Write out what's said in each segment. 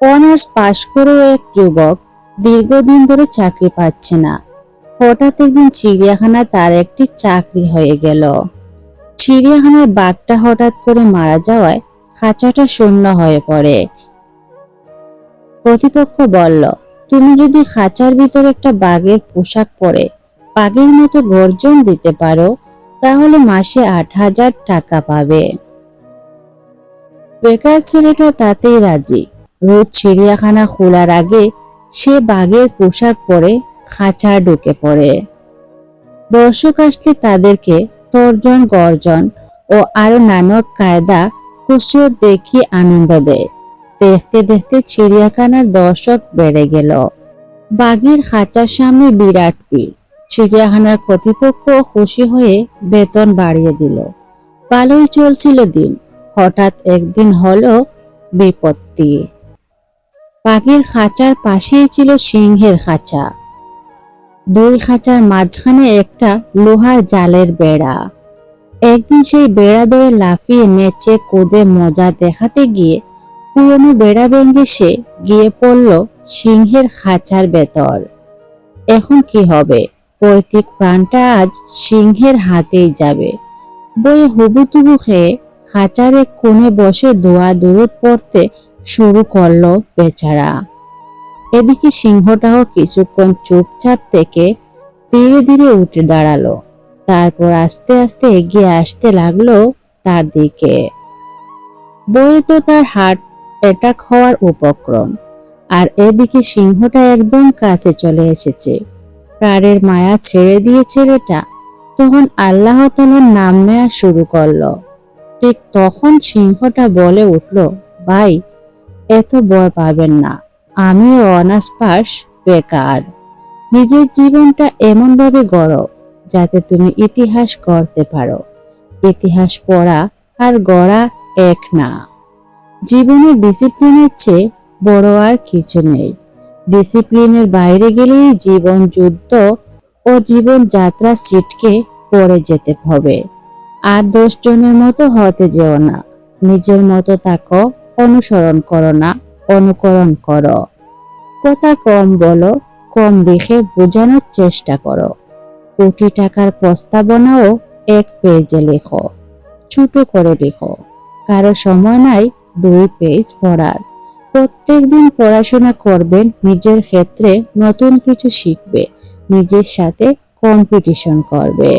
Honours পাশ করেও এক যুবক দীর্ঘদিন ধরে চাকরি পাচ্ছে না। হঠাৎ একদিন চিড়িয়াখানা তার একটি চাকরি হয়ে গেল। চিড়িয়াখানার বাঘটা হঠাৎ করে মারা যাওয়ায় খাঁচাটা শূন্য হয়ে পড়ে। প্রতিপক্ষ বলল, তুমি যদি খাঁচার ভিতর একটা বাঘের পোশাক পরে বাঘের মতো গর্জন দিতে পারো, তাহলে মাসে আট হাজার টাকা পাবে। বেকার ছেলেটা তাতেই রাজি। রোজ চিড়িয়াখানা খোলার আগে সে বাঘের পোশাক পরে খাঁচা ঢুকে পড়ে। দর্শক আসলে তাদেরকে তর্জন, গর্জন ও আরও নানক কায়দা কুসরত দেখিয়ে আনন্দ দেয়। দেখতে দেখতে চিড়িয়াখানার দর্শক বেড়ে গেল। বাঘের খাঁচার সামনে বিরাট ভিড়। চিড়িয়াখানার কর্তৃপক্ষ খুশি হয়ে বেতন বাড়িয়ে দিল। ভালোই চলছিল দিন। হঠাৎ একদিন হলো বিপত্তি। বাঘের খাঁচার পাশেই ছিল সিংহের খাঁচা। দুই খাঁচার মাঝখানে একটা লোহার জালের বেড়া। একদিন সেই বেড়া ধরে লাফিয়ে নেচে কুদে মজা দেখাতে গিয়ে পুরনো বেড়া ভেঙে সে গিয়ে পড়ল সিংহের খাঁচার ভেতর। এখন কি হবে? পৈতৃক প্রাণটা আজ সিংহের হাতেই যাবে। বই হুবুতুবু খেয়ে খাঁচার কোণে বসে দোয়া দূরত পড়তে শুরু করল বেচারা। এদিকে সিংহটাও কিছুক্ষণ চুপচাপ থেকে ধীরে ধীরে উঠে দাঁড়াল। তারপর আস্তে আস্তে এগিয়ে আসতে লাগল তার দিকে। বইয়ে তো তার হার্ট অ্যাটাক হওয়ার উপক্রম। আর এদিকে সিংহটা একদম কাছে চলে এসেছে। প্রাণের মায়া ছেড়ে দিয়ে ছেলেটা তখন আল্লাহ তালার নাম নেওয়া শুরু করল। ঠিক তখন সিংহটা বলে উঠল, ভাই এত ভয় পাবেন না। আমিও অনার্স পাস, বেকার। নিজের জীবনটা এমনভাবে গড়ো, যাতে তুমি ইতিহাস গড়তে পারো। ইতিহাস পড়া আর গড়া এক না। জীবনে ডিসিপ্লিনের চেয়ে বড় আর কিছু নেই। ডিসিপ্লিনের বাইরে গেলেই জীবন যুদ্ধ ও জীবন যাত্রা ছিটকে পড়ে যেতে হবে। আর দশ জনের মতো হতে যেও না। নিজের মতো তাকো অনুসরণ করো না, অনুকরণ করো। কথা কম বলো, কম রেখে বোঝানোর চেষ্টা করো। কোটি টাকার প্রস্তাবনাও এক পেজে লেখো, ছোট করে লেখো কারও সময় নাই, দুই পেজ পড়ার। প্রত্যেকদিন পড়াশোনা করবেন নিজের ক্ষেত্রে নতুন কিছু শিখবে, নিজের সাথে কম্পিটিশন করবে।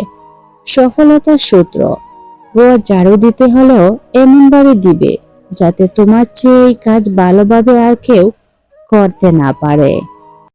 সফলতার সূত্র রোজ ঝাড়ু দিতে হলেও এমনভাবে দিবে। যাতে তোমার চেয়ে এই কাজ ভালোভাবে আর কেউ করতে না পারে।